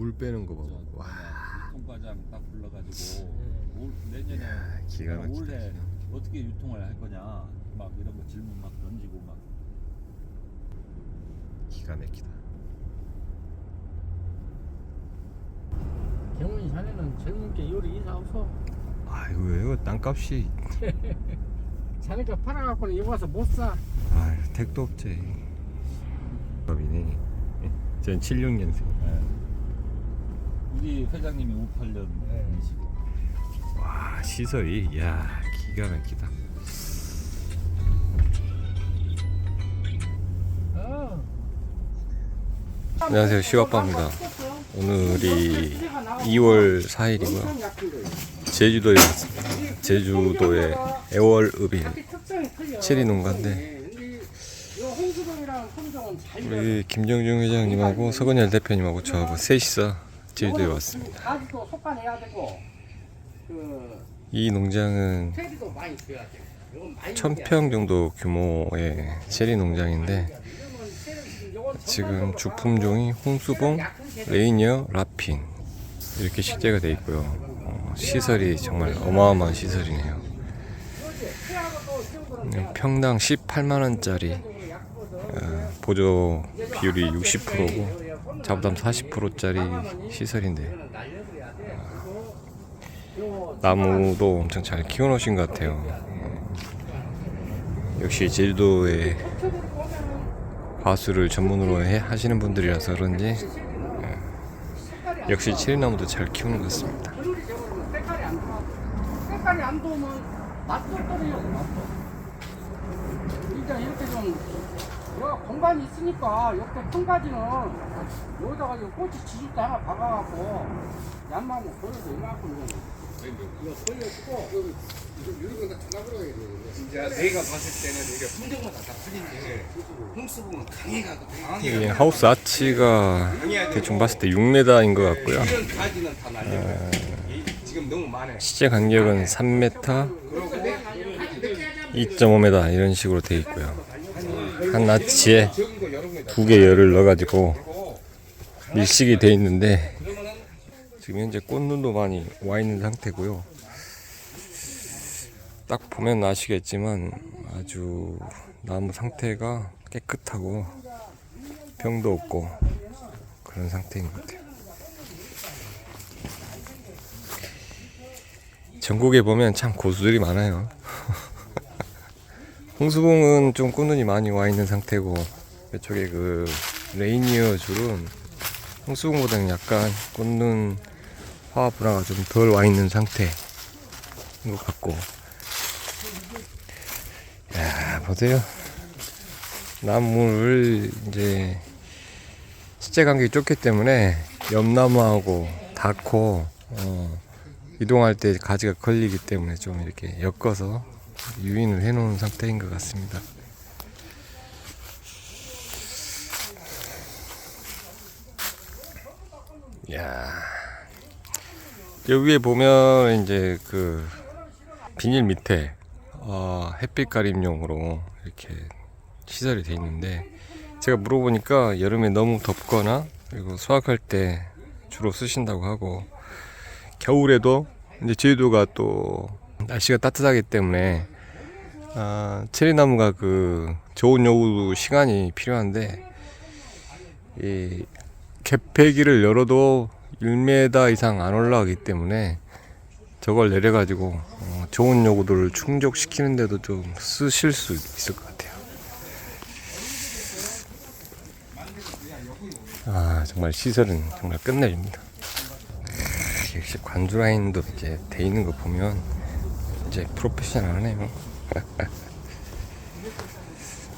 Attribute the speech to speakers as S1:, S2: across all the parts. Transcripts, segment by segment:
S1: 물 빼는 거
S2: 저,
S1: 봐. 와,
S2: 유통과장 딱 불러가지고
S3: 네.
S2: 올, 내년에
S1: 야, 기가 막히다.
S2: 올해 어떻게 유통을 할 거냐 막 이런 거 질문 막 던지고 막
S1: 기가 막히다.
S3: 경훈이 자네는 젊은 게 요리 이사 없어.
S1: 아이고 이거 땅값이
S3: 자네가 팔아갖고는 여기 와서 못 사.
S1: 아 택도 없지. 법이네. 전 76년생.
S2: 예. 우리 회장님이 58년
S3: 네.
S1: 와 시설이 야 기가 막히다.
S3: 어.
S1: 안녕하세요 시와빠입니다. 오늘이 2월 4일이고요. 제주도에 왔습니다. 제주도의 애월읍인 체리 농가인데 우리 김정중 회장님하고 서건열 대표님하고 저하고 셋이서 제주도에 왔습니다.
S3: 가지도 되고 그
S1: 이 농장은
S3: 체리도 많이 줘야 돼. 이건 많이
S1: 1000평 정도 규모의 체리 농장인데 지금 주품종이 홍수봉, 레이니어, 라핀 이렇게 식재가 돼 있고요. 어, 시설이 정말 어마어마한 시설이네요. 음, 평당 18만 원짜리 어, 보조 비율이 60%고 자부담 40%짜리 시설인데 나무도 엄청 잘 키워놓으신 것 같아요. 어, 역시 제주도에 과수를 전문으로 해, 하시는 분들이라서 그런지 예, 역시 체리나무도 잘 키우는 것 같습니다.
S3: 맛도 떨어져. 맛도. 그러니까 이렇게 좀 여기 공간이 있으니까 옆에 큰 가지는 여기다가 이 꼬치 지질 때 하나 박아갖고 양말고 걸어서 이만큼 이거 걸려주고
S4: 진짜 내가 봤을 때는 이게 홍수봉은 강해가
S1: 이 하우스 아치가 대충 봤을 때 6m인 것 같고요.
S4: 이런 가지는 다 날려 지금 너무 많아
S1: 시제 간격은 3m, 2.5m 이런 식으로 돼 있고요. 한 아치에 두 개 열을 넣어가지고 밀식이 돼 있는데 지금 현재 꽃눈도 많이 와 있는 상태고요. 딱 보면 아시겠지만 아주 나무 상태가 깨끗하고 병도 없고 그런 상태인 것 같아요. 전국에 보면 참 고수들이 많아요. 홍수봉은 좀 꽃눈이 많이 와 있는 상태고 이쪽에 그 레이니어 줄은 홍수봉보다는 약간 꽃눈 화합 분화가 좀 덜 와 있는 상태인 것 같고. 야 보세요. 나무를 이제 실제 간격이 좁기 때문에 옆나무하고 닿고 어, 이동할 때 가지가 걸리기 때문에 좀 이렇게 엮어서 유인을 해놓은 상태인 것 같습니다. 야 여기에 보면 이제 그 비닐 밑에 어, 햇빛 가림용으로 이렇게 시설이 돼 있는데 제가 물어보니까 여름에 너무 덥거나 그리고 수확할 때 주로 쓰신다고 하고 겨울에도 이제 제주도가 또 날씨가 따뜻하기 때문에 아, 체리나무가 그 좋은 여우 시간이 필요한데 이 개폐기를 열어도 1m 이상 안 올라가기 때문에 저걸 내려가지고 어, 좋은 요구들을 충족시키는데도 좀 쓰실 수 있을 것 같아요. 아 정말 시설은 정말 끝내줍니다. 크, 역시 관주 라인도 이제 돼 있는 거 보면 이제 프로페셔널하네요.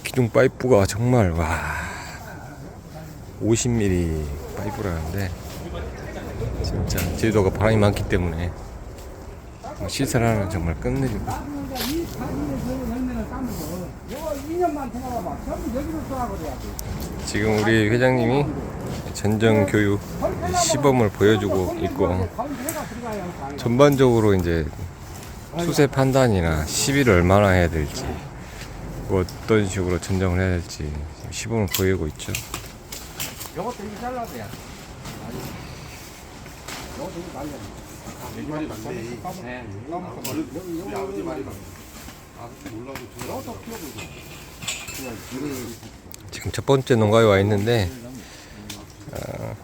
S1: 기둥 파이프가 정말 와 50mm 파이프라는데 진짜 제주도가 바람이 많기 때문에 시설 하나는 정말 끝내줍니다.
S3: 이 가지를 저기 열매를 따면서 이거 2년만 지나봐봐. 전부 여기로 쏘아 그래야 돼.
S1: 지금 우리 회장님이 전정 교육 시범을 보여주고 있고. 전반적으로 이제 수세 판단이나 시비를 얼마나 해야 될지 뭐 어떤 식으로 전정을 해야 될지 지금 시범을 보이고 있죠.
S3: 이것도 이렇게 잘라야 돼.
S4: 내 말이 맞네.
S3: 네.
S4: 우리 아버지 말이 맞네. 아버지 몰라도 저
S1: 지금 첫 번째 농가에 와 있는데 아,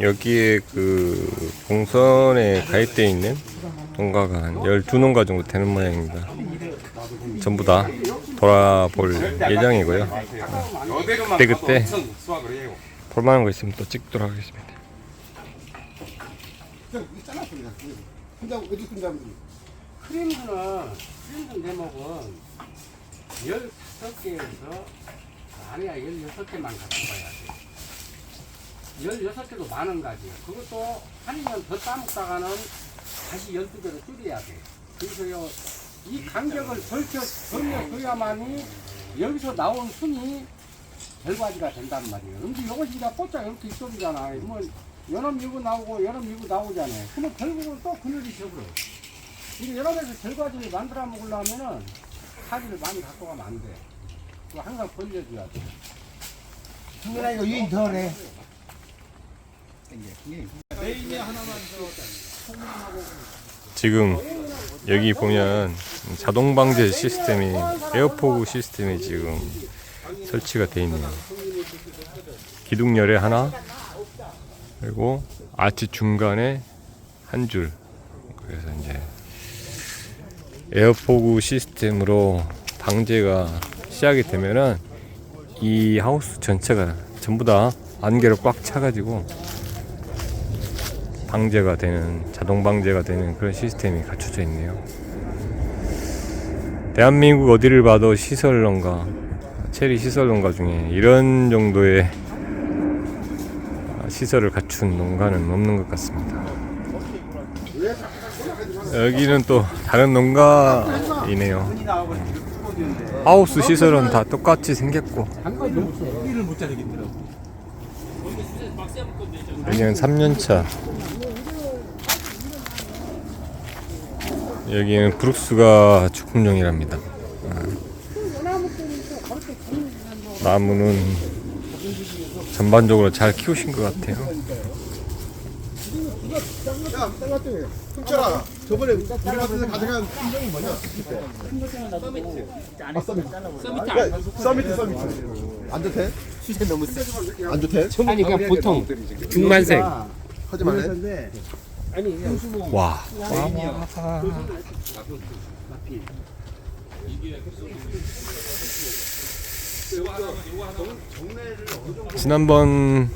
S1: 여기에 그 봉선에 가입되어 있는 농가가 한 12농가 정도 되는 모양입니다. 전부 다 돌아볼 예정이고요.
S4: 여대로만
S1: 그때 그때.
S4: 가서 엄청 수확을 해요.
S1: 볼만한 거 있으면 또 찍도록 하겠습니다.
S3: 크림드 대목은 15개에서 아니야 16개만 갖고 가야 돼 16개도 많은 가지야 그것도 한년더 따먹다가는 다시 12개로 줄여야 돼 그래서요 이 간격을 벌쳐 벌려줘야만이 여기서 나온 순이 결과지가 된단 말이에요 근데 이것이 다 뽀짝 이렇게 있어지잖아 뭐 여름 이거 나오고 여름 이거 나오잖아요 그러면 결국은 또 그늘이 져버려 이게 여름에서 결과지를 만들어 먹으려면은 사지를 많이 갖고 가면 안 돼. 항상 벌려줘야 돼.
S5: 승민아 이거 유인 덜해.
S1: 지금 여기 보면 자동 방제 시스템이 에어포구 시스템이 지금 설치가 되어 있네요. 기둥 열에 하나 그리고 아치 중간에 한 줄. 그래서 이제 에어포구 시스템으로 방제가 시작이 되면은 이 하우스 전체가 전부 다 안개로 꽉 차가지고 방제가 되는 자동 방제가 되는 그런 시스템이 갖춰져 있네요. 대한민국 어디를 봐도 시설 농가, 체리 시설 농가 중에 이런 정도의 시설을 갖춘 농가는 없는 것 같습니다. 여기는 또 다른 농가이네요. 하우스 시설은 다 똑같이 생겼고. 여기는 3년차. 여기는 브룩스가 주품종이랍니다. 아. 나무는 전반적으로 잘 키우신 것 같아요.
S5: 야. 훔쳐라. 저번에 우리 마트에서 가져간 품종이 뭐냐? 아, 서미트. 야, 서미트, 서미트. 안 좋대? 수제 너무 세. 안 좋대?
S3: 아니 그냥 보통 중만색.
S5: 하지 말래.
S1: 와. 지난번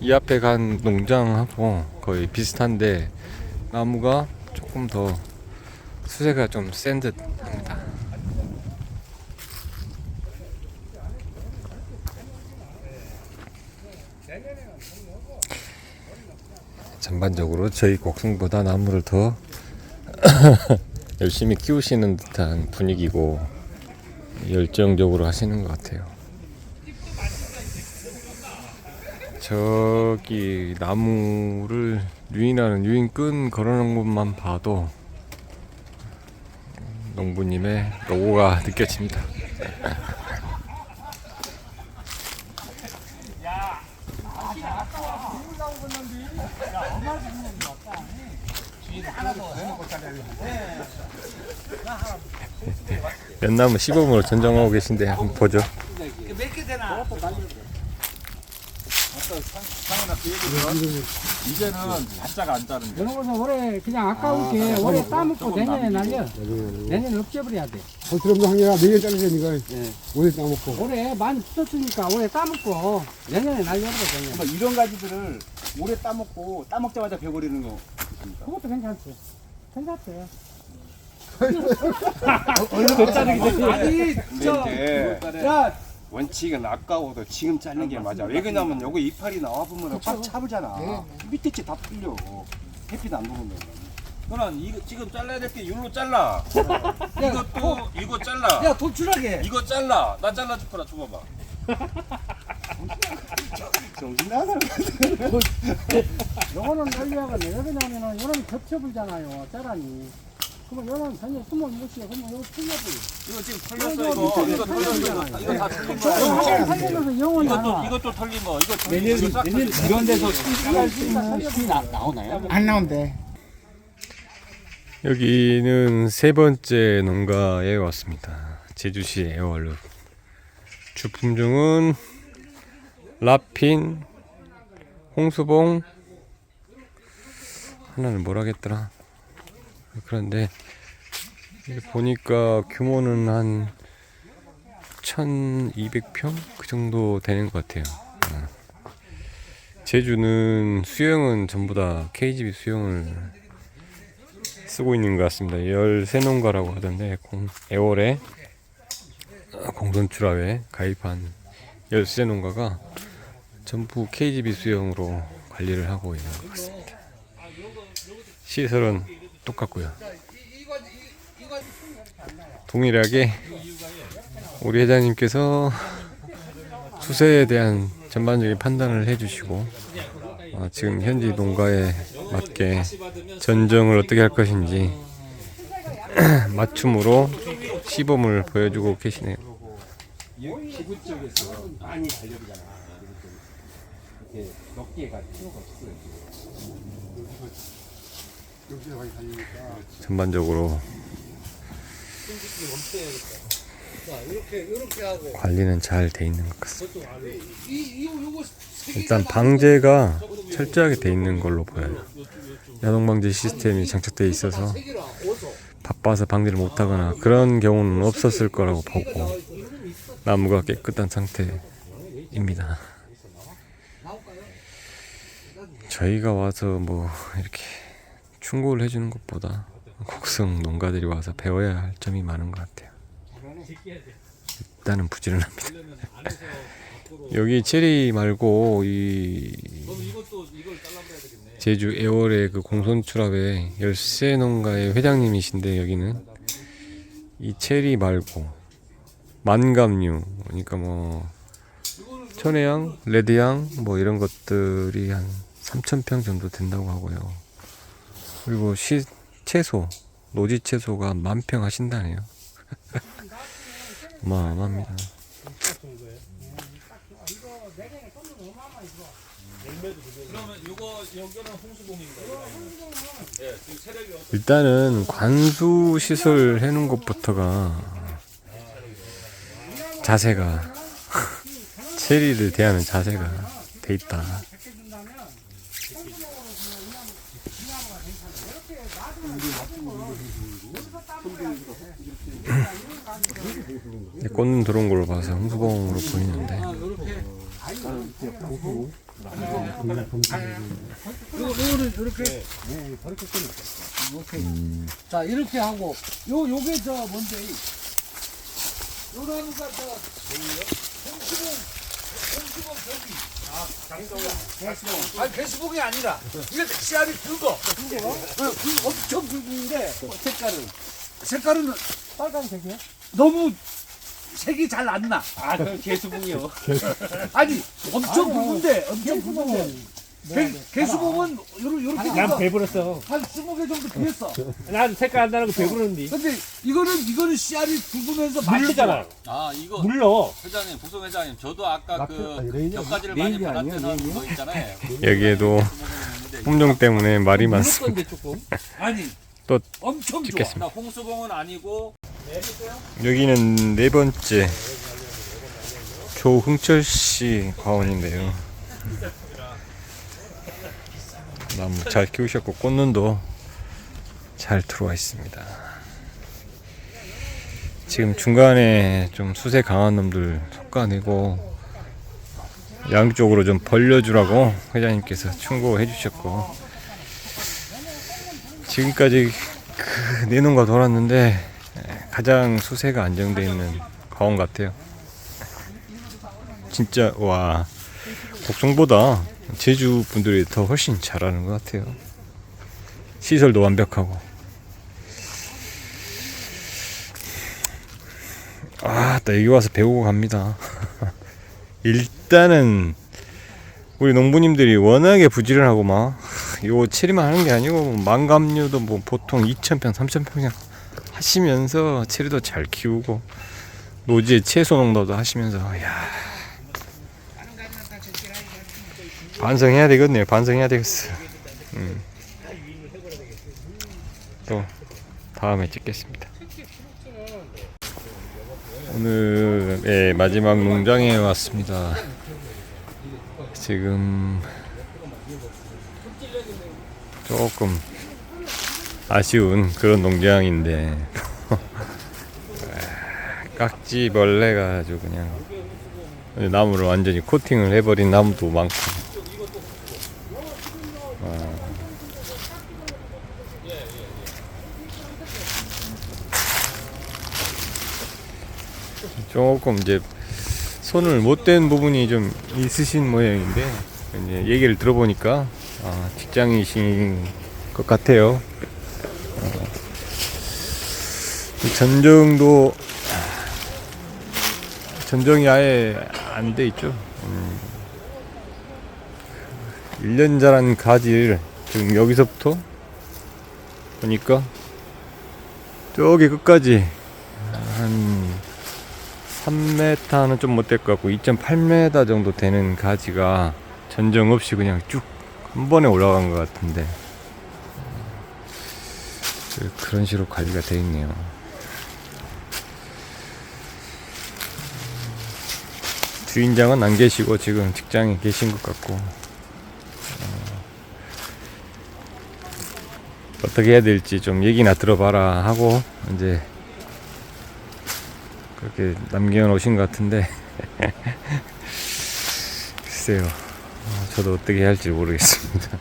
S1: 이 앞에 간 농장하고 거의 비슷한데 나무가 조금 더 수세가 좀 센 듯합니다. 전반적으로 저희 곡성보다 나무를 더 열심히 키우시는 듯한 분위기고 열정적으로 하시는 것 같아요. 저기 나무를 유인하는 유인끈 걸어놓은 것만 봐도 농부님의 노고가 느껴집니다. 연나무 시범으로 전정하고 계신데 한번 보죠.
S2: 얘기 들어? 이제는 바짝 안 자른다.
S3: 이런 것은 올해 그냥 아까울게 올해 따먹고 내년에 날려. 내년에 없애버려야 돼.
S5: 어, 그럼 항해가 내년 자르자, 이거.
S3: 네.
S5: 오늘 따먹고.
S3: 올해 많이 썼으니까 올해 따먹고 내년에 날려버려 내년.
S6: 뭐 이런 가지들을 오래 따먹고 따먹자마자 베버리는 거
S3: 그것도 괜찮지. 괜찮대.
S6: 얼른 되지
S4: 아니, 저
S6: 네.
S4: 야, 원칙은 아까워도 지금 자르는 게 맞아. 왜 그러냐면 여기 이파리 나와 보면 꽉 차보잖아. 밑에 찌다 풀려. 햇빛 안 들어오면.
S2: 너는 이거 지금 잘라야 될게 이걸로 잘라. 이것도 이거 잘라.
S3: 야 도출하게.
S2: 이거 잘라. 나 잘라 줄 거라 줘봐봐.
S4: 정신 나서.
S3: 요거는 날려가 왜 그러냐면은 요런 겹쳐불잖아요. 짜라니. 그러면 여는 전에 숨어 이것이야. 그러면 이거 틀려지.
S2: 이거 지금 털렸어 이거. 이거 털렸어 이거. 이거 다 털린 거야.
S3: 살리면서 영원히 안
S2: 이것도
S3: 와.
S2: 이것도 털린 거. 이거 털린 거. 싹 털린 거.
S6: 이런 데서 수이 나오나요?
S3: 안 나온대.
S1: 여기는 세 번째 농가에 왔습니다. 제주시 에어얼룩. 주품종은 라핀, 홍수봉, 하나는 뭐라겠더라. 그런데 보니까 규모는 한 1200평? 그 정도 되는 것 같아요. 어. 제주는 수영은 전부 다 KGB 수영을 쓰고 있는 것 같습니다. 13농가라고 하던데 공, 애월에 어, 공선출합에 가입한 13농가가 전부 KGB 수용으로 관리를 하고 있는 것 같습니다. 시설은 똑같고요. 동일하게 우리 회장님께서 수세에 대한 전반적인 판단을 해주시고 어, 지금 현지 농가에 맞게 전정을 어떻게 할 것인지 맞춤으로 시범을 보여주고 계시네요. 전반적으로 관리는 잘 돼 있는 것 같습니다. 일단 방제가 철저하게 돼 있는 걸로 보여요. 야동 방제 시스템이 장착되어 있어서 바빠서 방제를 못하거나 그런 경우는 없었을 거라고 보고 나무가 깨끗한 상태입니다. 저희가 와서 뭐 이렇게 충고를 해주는 것보다 곡성 농가들이 와서 배워야 할 점이 많은 것 같아요. 일단은 부지런합니다. 여기 체리 말고 이 제주 애월의 그 공손 출합의 열쇠 농가의 회장님이신데 여기는 이 체리 말고 만감류 그러니까 뭐 천혜향, 레드향 뭐 이런 것들이 한 3,000평 정도 된다고 하고요. 그리고 시 채소, 노지 채소가 만평 하신다네요. 어마어마합니다. 일단은 관수 시설 해놓은 것부터가 자세가 체리를 대하는 자세가 돼 있다. 네, 꽃는 들어온 걸로 봐서 홍수봉으로 보이는데
S3: 이렇게. 자 이렇게 하고 요 요게 저 뭔데? 이 요 나무가 저 홍수봉 홍수봉 저기. 아니 배수봉이 아니라 이게 씨알이 굵어. 굵어? 그 엄청 굵은데 색깔은 색깔은 빨간색이야? 너무 색이 잘 안 나.
S2: 아, 그럼 개수봉이요.
S3: 아니 엄청 굵은데 엄청 굵은데 개, 개수봉은 요렇게 요렇게
S7: 난
S3: 돼서
S7: 배부렸어.
S3: 한 20개 정도 비었어.
S7: 난 색깔 안 나는 거 배부르는데.
S3: 근데 이거는 이거는 씨알이 굵으면서 맛이
S7: 물르잖아.
S2: 아, 이거
S7: 물러.
S2: 회장님, 부송 회장님, 저도 아까 그
S5: 레인이
S2: 몇 가지를 많이 받았던 거 있잖아요.
S1: 여기에도 품종 때문에 말이 많습니다.
S7: 건데 조금.
S3: 아니
S1: 또
S3: 엄청 좋아.
S1: 찍겠습니다.
S2: 나 홍수봉은 아니고
S1: 여기는 네 번째 조흥철 씨 과원인데요. 나무 잘 키우셨고 꽃눈도 잘 들어와 있습니다. 지금 중간에 좀 수세 강한 놈들 솎아내고 양쪽으로 좀 벌려주라고 회장님께서 충고해 주셨고 지금까지 그 내농가 돌았는데 가장 수세가 안정돼 있는 가원 같아요. 진짜 와 곡성보다 제주 분들이 더 훨씬 잘하는 것 같아요. 시설도 완벽하고. 아, 나 여기 와서 배우고 갑니다. 일단은 우리 농부님들이 워낙에 부지런하고 막 요 체리만 하는 게 아니고 망감류도 뭐 보통 2,000평, 3,000평 그냥 하시면서 체리도 잘 키우고 노지에 채소 농사도 하시면서 야 반성해야 되겠네요. 반성해야 되겠어. 음. 또 다음에 찍겠습니다. 오늘 예, 마지막 농장에 왔습니다. 지금 조금 아쉬운 그런 농장인데 깍지벌레가 아주 그냥 나무를 완전히 코팅을 해버린 나무도 많고 아. 조금 이제 손을 못 댄 부분이 좀 있으신 모양인데 이제 얘기를 들어보니까 아, 직장이신 것 같아요. 어, 이 전정도 전정이 아예 안 돼 있죠. 음, 1년 자란 가지를 지금 여기서부터 보니까 저기 끝까지 한 3m는 좀 못 될 것 같고 2.8m 정도 되는 가지가 전정 없이 그냥 쭉 한 번에 올라간 것 같은데 그- 그런 식으로 관리가 돼 있네요. 주인장은 안 계시고 지금 직장에 계신 것 같고 어, 어떻게 해야 될지 좀 얘기나 들어봐라 하고 이제 그렇게 남겨놓으신 것 같은데. 글쎄요. 어, 저도 어떻게 해야 할지 모르겠습니다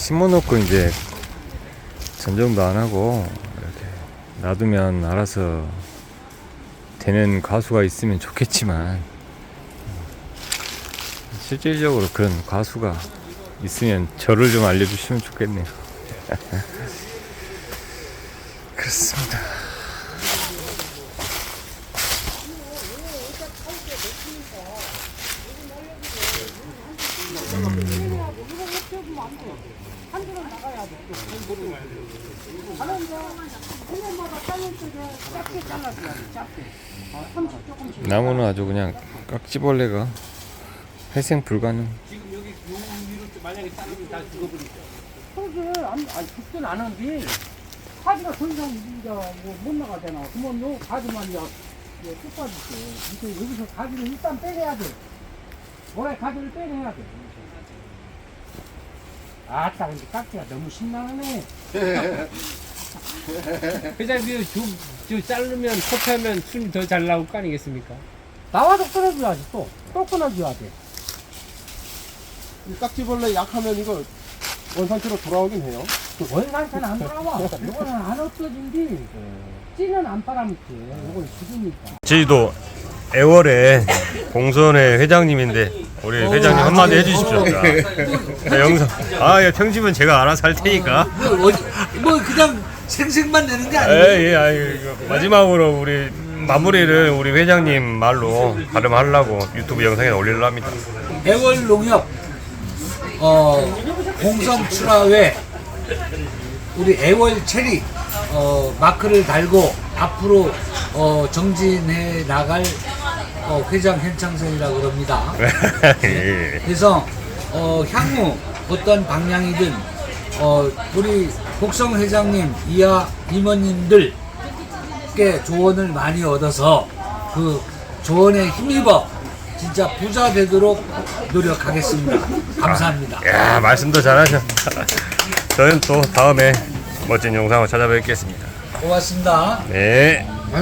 S1: 심어놓고 이제 전정도 안 하고 이렇게 놔두면 알아서 되는 가수가 있으면 좋겠지만 실질적으로 그런 가수가 있으면 저를 좀 알려주시면 좋겠네요. 그렇습니다. 나무는 아주 그냥 깍지벌레가 회생 불가능.
S3: 그러게 안, 아니 죽진 않은데 가지가 더 이상 이제 뭐 못 나가잖아. 그러면 요 가지만 이제 이제 여기서 가지를 일단 빼내야 돼. 올해 가지를 빼내야 돼. 아따 근데 깍지가 너무 신나네.
S7: 회장님 저, 저 자르면 컷하면 순이 더잘 나올 거 아니겠습니까?
S3: 나와서 끊어줘야지 또. 또 끊어줘야 돼.
S5: 이 깍지벌레 약하면 이거 원상태로 돌아오긴 해요.
S3: 원상태는 안 돌아와. 이거는 안 없어진디. 찌는 안 빨아먹지. 이건 죽으니까.
S1: 제주도 애월의 공선회 회장님인데 우리 회장님 한마디 해주십시오. 자, 영상. 아, 예, 편집은 제가 알아서 할 테니까.
S8: 뭐 그냥 생색만 내는 게
S1: 예,
S8: 아니고
S1: 예, 아유, 이거 마지막으로 우리 마무리를 우리 회장님 말로 발음하려고 유튜브 영상에 올리려 합니다.
S8: 애월 농협 어 공성 출하회 우리 애월 체리 어 마크를 달고 앞으로 어 정진해 나갈 어 회장 현창선이라고 그럽니다.
S1: 예.
S8: 그래서 어, 향후 어떤 방향이든 어, 우리 곡성 회장님 이하 임원님들께 조언을 많이 얻어서 그 조언에 힘입어 진짜 부자 되도록 노력하겠습니다. 감사합니다.
S1: 야, 말씀도 잘하셨다. 저는 또 다음에 멋진 영상을 찾아뵙겠습니다.
S8: 고맙습니다.
S1: 네.